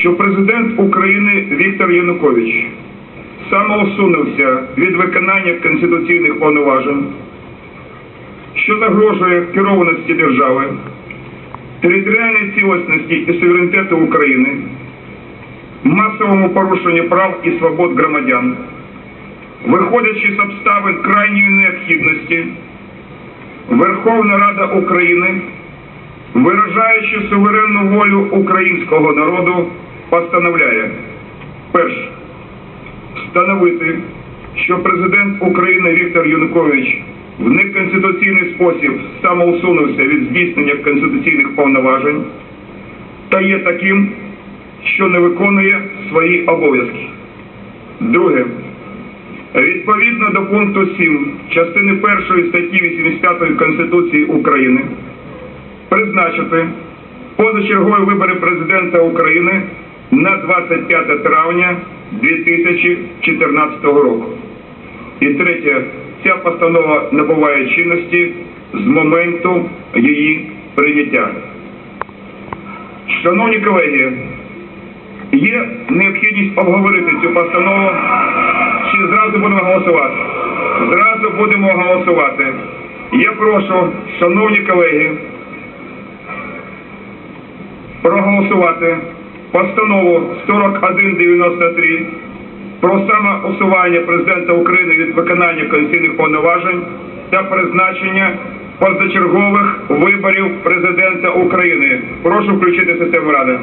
що президент України Віктор Янукович самоусунувся від виконання конституційних повноважень, що загрожує керованості держави, територіальній цілісності і суверенітету України, масовому порушенню прав і свобод громадян, виходячи з обставин крайньої необхідності, Верховна Рада України, виражаючи суверенну волю українського народу, постановляє перше встановити, що президент України Віктор Янукович в неконституційний спосіб самоусунувся від здійснення конституційних повноважень та є таким, що не виконує свої обов'язки. Друге. Відповідно до пункту 7 частини 1 статті 85 Конституції України призначити позачергові вибори президента України на 25 травня 2014 року. І третє, ця постанова набуває чинності з моменту її прийняття. Шановні колеги, є необхідність обговорити цю постанову, чи зразу будемо голосувати? Зразу будемо голосувати. Я прошу, шановні колеги, проголосувати постанову 4193 про самоусування президента України від виконання конституційних повноважень та призначення позачергових виборів президента України. Прошу включити систему ради.